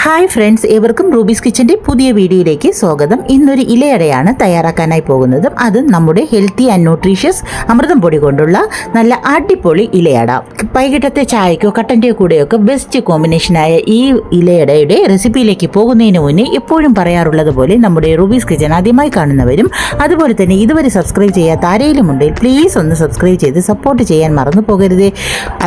Hi friends ഏവർക്കും Ruby's കിച്ചന്റെ പുതിയ വീഡിയോയിലേക്ക് സ്വാഗതം. ഇന്നൊരു ഇലയടയാണ് തയ്യാറാക്കാനായി പോകുന്നത്. അത് നമ്മുടെ ഹെൽത്തി ആൻഡ് ന്യൂട്രീഷ്യസ് അമൃതം പൊടി കൊണ്ടുള്ള നല്ല അടിപൊളി ഇലയട. വൈകിട്ടത്തെ ചായക്കോ കട്ടന്റെയോ കൂടെയൊക്കെ ബെസ്റ്റ് കോമ്പിനേഷനായ ഈ ഇലയടയുടെ റെസിപ്പിയിലേക്ക് പോകുന്നതിന് മുന്നേ എപ്പോഴും പറയാറുള്ളത് പോലെ നമ്മുടെ റൂബീസ് കിച്ചൻ ആദ്യമായി കാണുന്നവരും അതുപോലെ തന്നെ ഇതുവരെ സബ്സ്ക്രൈബ് ചെയ്യാത്ത ആരെങ്കിലും ഉണ്ടെങ്കിൽ പ്ലീസ് ഒന്ന് സബ്സ്ക്രൈബ് ചെയ്ത് സപ്പോർട്ട് ചെയ്യാൻ മറന്നു പോകരുത്.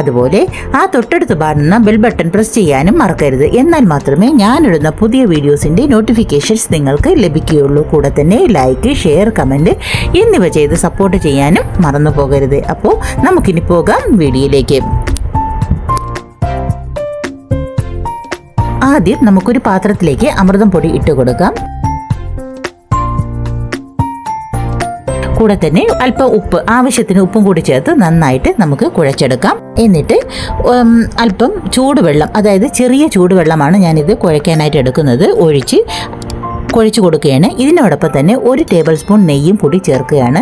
അതുപോലെ ആ തൊട്ടടുത്ത് പാടുന്ന ബെൽ ബട്ടൺ പ്രസ് ചെയ്യാനും മറക്കരുത്. എന്നാൽ മാത്രമേ ഞാനിടുന്ന പുതിയ വീഡിയോസിന്റെ നോട്ടിഫിക്കേഷൻസ് നിങ്ങൾക്ക് ലഭിക്കുകയുള്ളൂ. കൂടെ തന്നെ ലൈക്ക് ഷെയർ കമന്റ് എന്നിവ ചെയ്ത് സപ്പോർട്ട് ചെയ്യാനും മറന്നു പോകരുത്. അപ്പോൾ നമുക്കിനി പോകാം വീഡിയോയിലേക്ക്. ആദ്യം നമുക്കൊരു പാത്രത്തിലേക്ക് അമൃതം പൊടി ഇട്ട് കൊടുക്കാം. കൂടെ തന്നെ അല്പം ഉപ്പ് ആവശ്യത്തിന് ഉപ്പും കൂടി ചേർത്ത് നന്നായിട്ട് നമുക്ക് കുഴച്ചെടുക്കാം. എന്നിട്ട് അല്പം ചൂടുവെള്ളം അതായത് ചെറിയ ചൂടുവെള്ളമാണ് ഞാനിത് കുഴയ്ക്കാനായിട്ട് എടുക്കുന്നത്. ഒഴിച്ച് കുഴച്ച് കൊടുക്കുകയാണ്. ഇതിനോടൊപ്പം തന്നെ ഒരു ടേബിൾ സ്പൂൺ നെയ്യും കൂടി ചേർക്കുകയാണ്.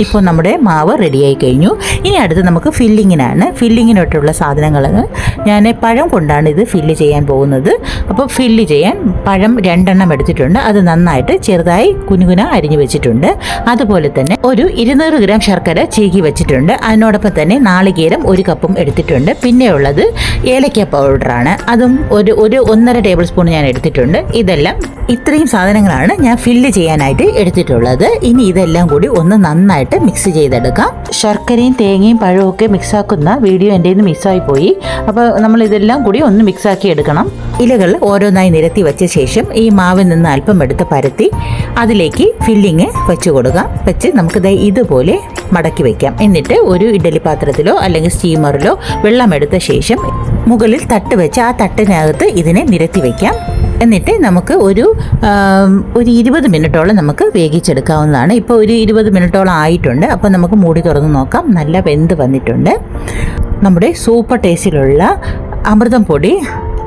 ഇപ്പോൾ നമ്മുടെ മാവ് റെഡിയായി കഴിഞ്ഞു. ഇനി അടുത്ത് നമുക്ക് ഫില്ലിങ്ങിനാണ്. ഫില്ലിങ്ങിനോട്ടുള്ള സാധനങ്ങൾ ഞാൻ പഴം കൊണ്ടാണ് ഇത് ഫില്ല് ചെയ്യാൻ പോകുന്നത്. അപ്പോൾ ഫില്ല് ചെയ്യാൻ പഴം രണ്ടെണ്ണം എടുത്തിട്ടുണ്ട്. അത് നന്നായിട്ട് ചെറുതായി കുനുകുന അരിഞ്ഞു വെച്ചിട്ടുണ്ട്. അതുപോലെ തന്നെ ഒരു ഇരുന്നൂറ് ഗ്രാം ശർക്കര ചീകി വെച്ചിട്ടുണ്ട്. അതിനോടൊപ്പം തന്നെ നാളികേരം ഒരു കപ്പും എടുത്തിട്ടുണ്ട്. പിന്നെ ഉള്ളത് ഏലക്ക പൗഡറാണ്. അതും ഒരു ഒരു ഒന്നര ടേബിൾ സ്പൂൺ ഞാൻ എടുത്തിട്ടുണ്ട്. ഇതെല്ലാം ഇത്രയും സാധനങ്ങളാണ് ഞാൻ ഫില്ല് ചെയ്യാനായിട്ട് എടുത്തിട്ടുള്ളത്. ഇനി ഇതെല്ലാം കൂടി ഒന്ന് നന്നായിട്ട് മിക്സ് ചെയ്തെടുക്കാം. ശർക്കരയും തേങ്ങയും പഴവും ഒക്കെ മിക്സാക്കുന്ന വീഡിയോ എന്റെ നിന്ന് മിസ്സായി പോയി. അപ്പോൾ നമ്മൾ ഇതെല്ലാം കൂടി ഒന്ന് മിക്സാക്കി എടുക്കണം. ഇലകൾ ഓരോന്നായി നിരത്തി വെച്ച ശേഷം ഈ മാവിൽ നിന്ന് അല്പം എടുത്ത് പരത്തി അതിലേക്ക് ഫില്ലിങ് വെച്ച് കൊടുക്കാം. വെച്ച് ദേ ഇതുപോലെ മടക്കി വയ്ക്കാം എന്നിട്ട് ഒരു ഇഡലി പാത്രത്തിലോ അല്ലെങ്കിൽ സ്റ്റീമറിലോ വെള്ളം എടുത്ത ശേഷം മുകളിൽ തട്ട് വെച്ച് ആ തട്ടിനകത്ത് ഇതിനെ നിരത്തി വയ്ക്കാം എന്നിട്ട് നമുക്ക് ഒരു ഒരു ഇരുപത് മിനിറ്റോളം നമുക്ക് വേവിച്ചെടുക്കാവുന്നതാണ്. ഇപ്പോൾ ഒരു ഇരുപത് മിനിറ്റോളം ആയിട്ടുണ്ട്. അപ്പോൾ നമുക്ക് മൂടി തുറന്ന് നോക്കാം. നല്ല വെന്ത് വന്നിട്ടുണ്ട്. നമ്മുടെ സൂപ്പർ ടേസ്റ്റിലുള്ള അമൃതം പൊടി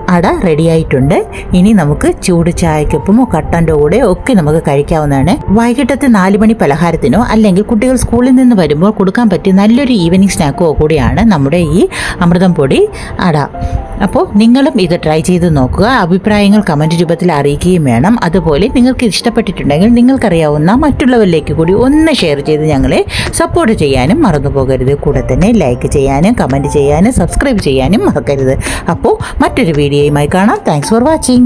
അട റെഡിയായിട്ടുണ്ട്. ഇനി നമുക്ക് ചൂട് ചായക്കൊപ്പമോ കട്ടന്റെ കൂടെ ഒക്കെ നമുക്ക് കഴിക്കാവുന്നതാണ്. വൈകിട്ടത്തെ നാല് മണി പലഹാരത്തിനോ അല്ലെങ്കിൽ കുട്ടികൾ സ്കൂളിൽ നിന്ന് വരുമ്പോൾ കൊടുക്കാൻ പറ്റിയ നല്ലൊരു ഈവനിങ് സ്നാക്കോ കൂടിയാണ് നമ്മുടെ ഈ അമൃതം പൊടി അട. അപ്പോൾ നിങ്ങളും ഇത് ട്രൈ ചെയ്ത് നോക്കുക. അഭിപ്രായങ്ങൾ കമന്റ് രൂപത്തിൽ അറിയിക്കുകയും വേണം. അതുപോലെ നിങ്ങൾക്ക് ഇഷ്ടപ്പെട്ടിട്ടുണ്ടെങ്കിൽ നിങ്ങൾക്കറിയാവുന്ന മറ്റുള്ളവരിലേക്ക് കൂടി ഒന്ന് ഷെയർ ചെയ്ത് ഞങ്ങളെ സപ്പോർട്ട് ചെയ്യാനും മറന്നു പോകരുത്. കൂടെ തന്നെ ലൈക്ക് ചെയ്യാനും കമന്റ് ചെയ്യാനും സബ്സ്ക്രൈബ് ചെയ്യാനും മറക്കരുത്. അപ്പോൾ മറ്റൊരു വീഡിയോയുമായി കാണാം. Thanks for watching